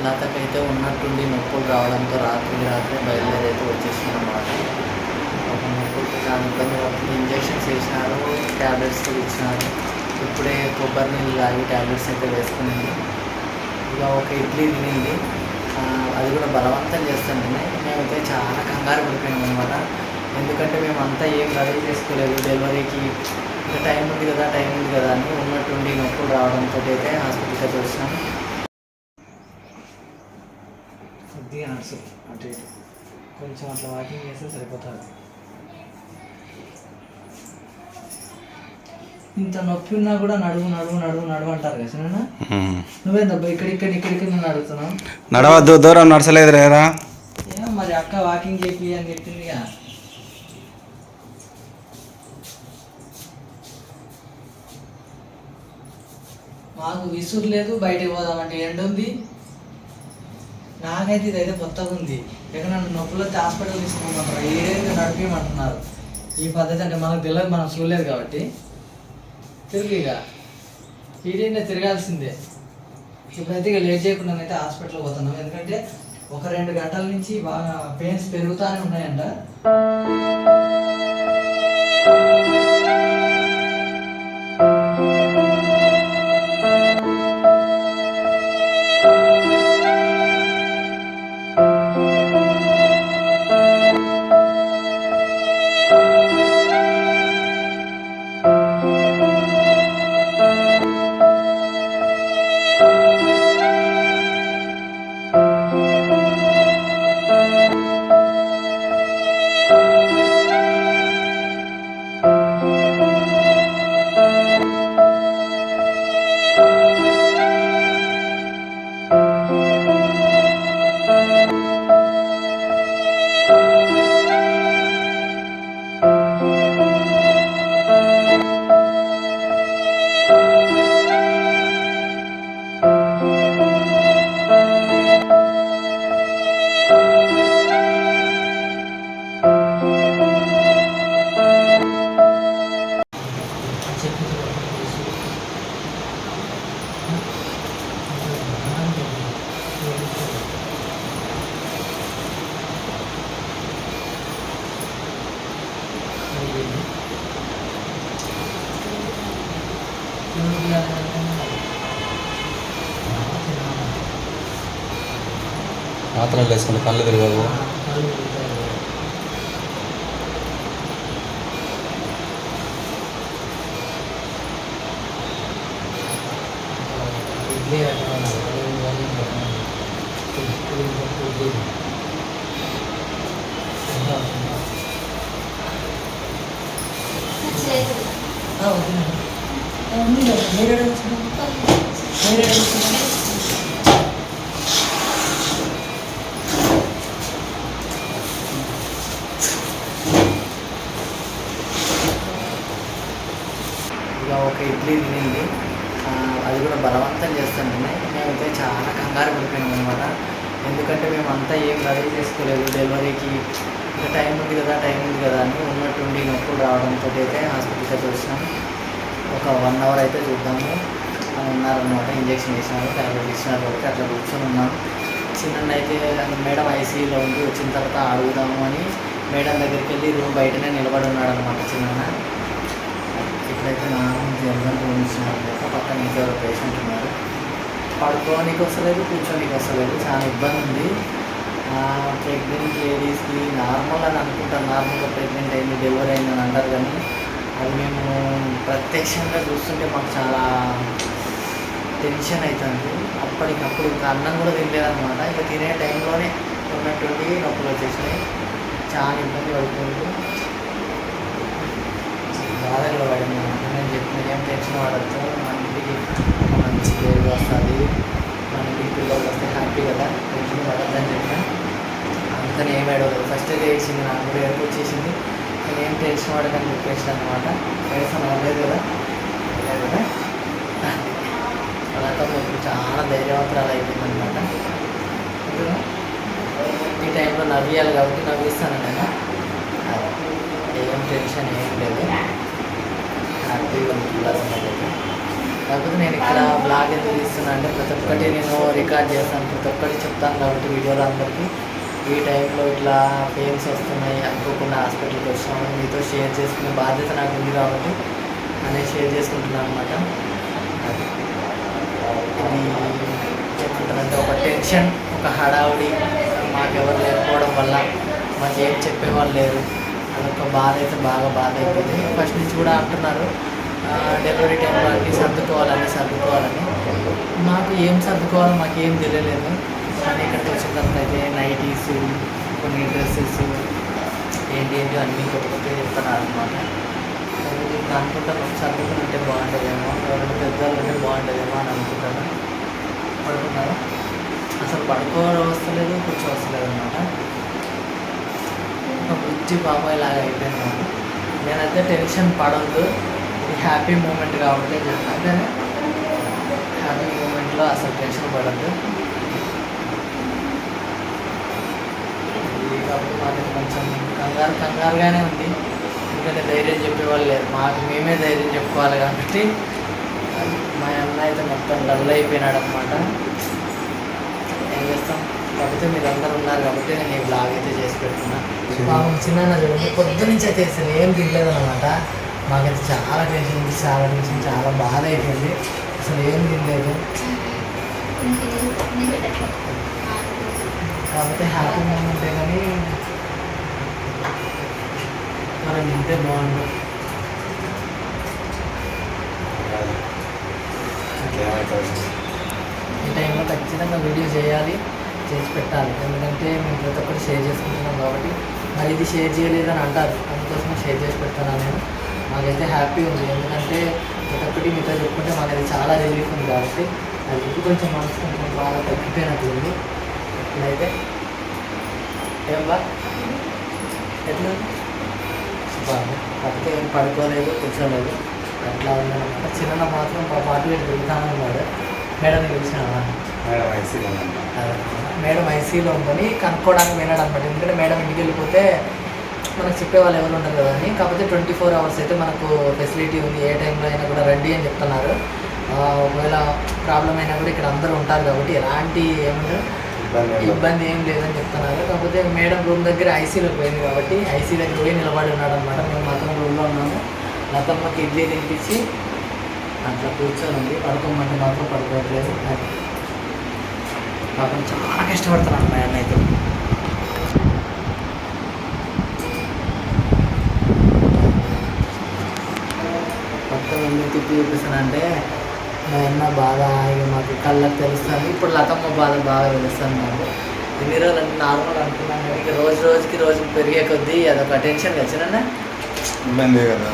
లతకైతే ఉన్నట్టుండి నొప్పులు రావడంతో రాత్రి రాత్రి బయలుదేరి అయితే వచ్చేసింది అనమాట ఒక నొప్పులతో చాలా ఇబ్బంది పడుతుంది. ఇంజెక్షన్స్ వేసినారు ట్యాబ్లెట్స్ కూడా ఇచ్చినారు. ఇప్పుడే కొబ్బరి నీళ్ళు తాగి ట్యాబ్లెట్స్ అయితే వేసుకున్నాను. ఇక ఒక ఇడ్లీ తినింది. అది కూడా బలవంతం చేస్తాను. మేమైతే చాలా కంగారు పడిపోయాం అనమాట ఎందుకంటే మేము అంతా ఏం రెడీ చేసుకోలేదు. డెలివరీకి ఇంకా టైం ఉంది కదా టైం ఉంది కదా అని ఉన్నట్టుండి నొప్పులు రావడంతో అయితే హాస్పిటల్కి అయితే వచ్చినాం. కొద్దిగా నడుసు అటు ఇటు కొంచెం అట్లా వాకింగ్ చేస్తే సరిపోతుంది. ఇంత నొప్పి ఉన్నా కూడా నడువు నడువు నడువు నడువు అంటారు కదా సరేనా నువ్వేందబ్బా ఇక్కడ ఇక్కడ ఇక్కడ ఇక్కడ నన్ను అడుగుతున్నావు? నడవద్దు దూరం నడచలేదు రేరా మరి అక్క వాకింగ్ చేపి అని చెప్పిందిగా మాకు విసురు లేదు బయటకు పోదామంటే ఎండ ఉంది నాకైతే ఇదైతే కొత్తగా ఉంది. ఇక నన్ను నొప్పులు వచ్చి హాస్పిటల్ తీసుకోమంటారు ఏదైతే నడిపించమంటున్నారు ఈ పద్ధతి అంటే మనకు తెలియదు మనం చూడలేదు కాబట్టి. తిరిగి ఇక. ఈడైనా తిరగాల్సిందే. ఇప్పుడైతే ఇక లేట్ చేయకుండా అయితే హాస్పిటల్కి పోతున్నాం. ఎందుకంటే ఒక రెండు గంటల నుంచి బాగా పెయిన్స్ పెరుగుతూనే ఉన్నాయంట. మాత్రలు వేసుకుంటే కళ్ళు తిరగవు. మీరు ఒక ఇడ్లీ తినింది. అది కూడా బలవంతం చేస్తానండి మేమైతే చాలా కంగారు పడిపోయాం అనమాట ఎందుకంటే మేము అంతా ఏం రెడీ చేసుకోలేదు. డెలివరీకి ఇంకా టైం ఉంది కదా టైం ఉంది కదా అని ఉన్నట్టుండి నొప్పులు రావడంతో అయితే హాస్పిటల్కి అయితే వచ్చినాం ఒక వన్ అవర్ అయితే చూద్దాము అని ఉన్నారనమాట ఇంజెక్షన్ వేసినారు ట్యాబ్లెట్ ఇచ్చినారు కాబట్టి అట్లా కూర్చొని ఉన్నాం. చిన్న అయితే మేడం ఐసీయూలో ఉండి వచ్చిన తర్వాత అడుగుదాము అని మేడం దగ్గరికి వెళ్ళి రూమ్ బయటనే నిలబడి ఉన్నాడు అనమాట చిన్న ఇప్పుడైతే నా జనరల్ రూమ్ ఇచ్చినారు పక్కన ఇంకెవరో పేషెంట్ ఉన్నారు పడుకోనికి వస్తలేదు కూర్చోనికి వస్తలేదు చాలా ఇబ్బంది ఉంది. ప్రెగ్నెంట్ లేడీస్కి నార్మల్ అని అనుకుంటాను నార్మల్గా ప్రెగ్నెంట్ అయింది డెలివరీ అయింది అని అంటారు కానీ అది మేము ప్రత్యక్షంగా చూస్తుంటే మాకు చాలా టెన్షన్ అవుతుంది అప్పటికప్పుడు ఇంకా అన్నం కూడా తినలేదన్నమాట. ఇంకా తినే టైంలోనే ఉన్నటువంటి నొప్పులు వచ్చేసినాయి. చాలా ఇబ్బంది పడుతుంది. బాధలో పడింది. నేను చెప్పిన ఏం టెన్షన్ పడద్దు మన ఇంటికి మంచి పేరు వస్తుంది. మన ఇంటికి పిల్లలు వస్తే హ్యాపీ కదా. టెన్షన్ పడద్దు అని చెప్పిన. అందుకని ఏం ఏడవదు ఫస్ట్ చేసింది నాకు కూడా ఏడుపు వచ్చేసింది. నేను ఏం టెన్షన్ పడదని చెప్పేసి అనమాట వేసాను అవ్వలేదు కదా. లేదు కదా. అలాంటి కొంచెం చాలా ధైర్యవంతరాలు అయిపోయింది అనమాట ఈ టైంలో నవ్వియాలి కాబట్టి నవ్విస్తాను నేను ఏం టెన్షన్ ఏం లేదు హ్యాపీగా పిల్లలు ఉన్నదైతే కాకపోతే నేను ఇక్కడ బ్లాగ్ ఎందుకు తీస్తున్నా అంటే ప్రతి ఒక్కటి నేను రికార్డ్ చేస్తాను. ప్రతి ఒక్కటి చెప్తాను కాబట్టి వీడియోలో అందరికీ. ఈ టైంలో ఇట్లా పెయిన్స్ వస్తున్నాయి అనుకోకుండా హాస్పిటల్కి వచ్చాము మీతో షేర్ చేసుకునే బాధ్యత నాకు ఉంది కాబట్టి అనేది షేర్ చేసుకుంటున్నాను అనమాట ఇది చెప్పుకుంటానంటే ఒక టెన్షన్ ఒక హడావుడి మాకెవరు లేకపోవడం వల్ల మాకు ఏం చెప్పేవాళ్ళు లేరు. అదొక బాధ అయితే బాగా బాధ అయిపోయింది. ఫస్ట్ నుంచి కూడా అంటున్నారు. డెలివరీ టైంలో అన్నీ సర్దుకోవాలని సర్దుకోవాలని. మాకు ఏం సర్దుకోవాలో మాకు ఏం తెలియలేదు. కానీ ఇక్కడికి వచ్చిన తర్వాత అయితే నైటీస్ కొన్ని డ్రెస్సెస్ ఏంటి ఏంటి అన్నీ కొత్త కొత్త చెప్తున్నారు అనమాట ఇప్పుడు అనుకుంటాను సర్దుకుని ఉంటే బాగుంటుందేమో ఎవరైనా పెద్దవాళ్ళు ఉంటే బాగుంటుందేమో అని అనుకుంటాను పడుకున్నారు? అసలు పడుకోవడం వస్తలేదు కూర్చో వస్తలేదు అనమాట ఒక బుజ్జి బాబాయ్ లాగా అయిపోయింది నేనైతే టెన్షన్ పడద్దు. హ్యాపీ మూమెంట్ కాబట్టి అంటే హ్యాపీ మూమెంట్లో అసలు టెన్షన్ పడద్దు. ఇది కాబట్టి మాకు కొంచెం కంగారు కంగారుగానే ఉంది. ఎందుకంటే ధైర్యం చెప్పేవాళ్ళు లేరు. మాకు మేమే ధైర్యం చెప్పుకోవాలి కాబట్టి మా అన్న అయితే మొత్తం డల్ అయిపోయినాడు అనమాట ఏం చేస్తాం? కాకపోతే మీరు అందరు ఉన్నారు కాబట్టి నేను ఈ బ్లాగ్ అయితే చేసి పెడుతున్నా. పాపం చిన్న చూడండి పొద్దు నుంచి అయితే అసలు ఏం తినలేదు అనమాట మాకైతే చాలా టెన్షన్ చాలా టెన్షన్ చాలా బాధ అయిపోయింది. అసలు ఏం తినలేదు. కాకపోతే హ్యాపీ మూమెంటే కానీ మనం తింటే బాగుండు. ఈ టైంలో ఖచ్చితంగా వీడియో చేయాలి చేసి పెట్టాలి. ఎందుకంటే మేము ప్రతి ఒక్కరు షేర్ చేసుకుంటున్నాం కాబట్టి. మరి ఇది షేర్ చేయలేదని అంటారు. అందుకోసం షేర్ చేసి పెడతాను నేను. మాకైతే హ్యాపీ ఉంది. ఎందుకంటే ప్రతి ఒక్కటి మీతో చెప్పుకుంటే మాకైతే చాలా రిలీఫ్ ఉంది కాబట్టి అది కొంచెం మనసు కొంచెం బాగా తగ్గిపోయినట్టుంది ఇప్పుడైతే ఏం బా? ఎట్లా? బాగా కాకపోతే ఏం పడుకోలేదు కూర్చోలేదు. అట్లా ఉందన్నమాట. చిన్న మాత్రం పాప అటు ఇటు తిరుగుతానే ఉన్నాడు మేడం పిలిచినావా? మేడం ఐసీలో మేడం ఐసీలో ఉందని కనుక్కోవడానికి విన్నాడు అనమాట ఎందుకంటే మేడం ఇంటికి వెళ్ళిపోతే మనకు చెప్పేవాళ్ళు ఎవరు ఉండరు కదా అని. కాకపోతే ట్వంటీ ఫోర్ అవర్స్ అయితే మనకు ఫెసిలిటీ ఉంది. ఏ టైంలో అయినా కూడా రండి అని చెప్తున్నారు. ఒకవేళ ప్రాబ్లం అయినా కూడా ఇక్కడ అందరూ ఉంటారు కాబట్టి ఎలాంటి ఏమంటారు ఇబ్బంది ఏం లేదని చెప్తున్నారు. కాకపోతే మేడం రూమ్ దగ్గర ఐసీలోకి పోయింది కాబట్టి ఐసీ దగ్గర పోయి నిలబడి ఉన్నాడు అనమాట మేము మాత్రం రూమ్లో ఉన్నాము. లతమ్మకి ఇడ్లీ తినిపించి అట్లా కూర్చొని ఉంది. పడుకోమంటే మాత్రం పడుకోవట్లేదు. అది. పాపం చాలా కష్టపడుతున్నాను మా అన్న అయితే మొత్తం ఎందుకు తిప్పి చూపిస్తానంటే మా అన్న బాధ ఇక మాకు కళ్ళకి తెలుస్తుంది ఇప్పుడు లతమ్మ బాధ బాగా తెలుస్తుంది మాకు ఇన్ని రోజులు అంటే నార్మల్ అనుకున్నాను. కానీ ఇక రోజు రోజుకి రోజు పెరిగే కొద్దీ అదొక టెన్షన్ వచ్చిన ఇబ్బంది కదా.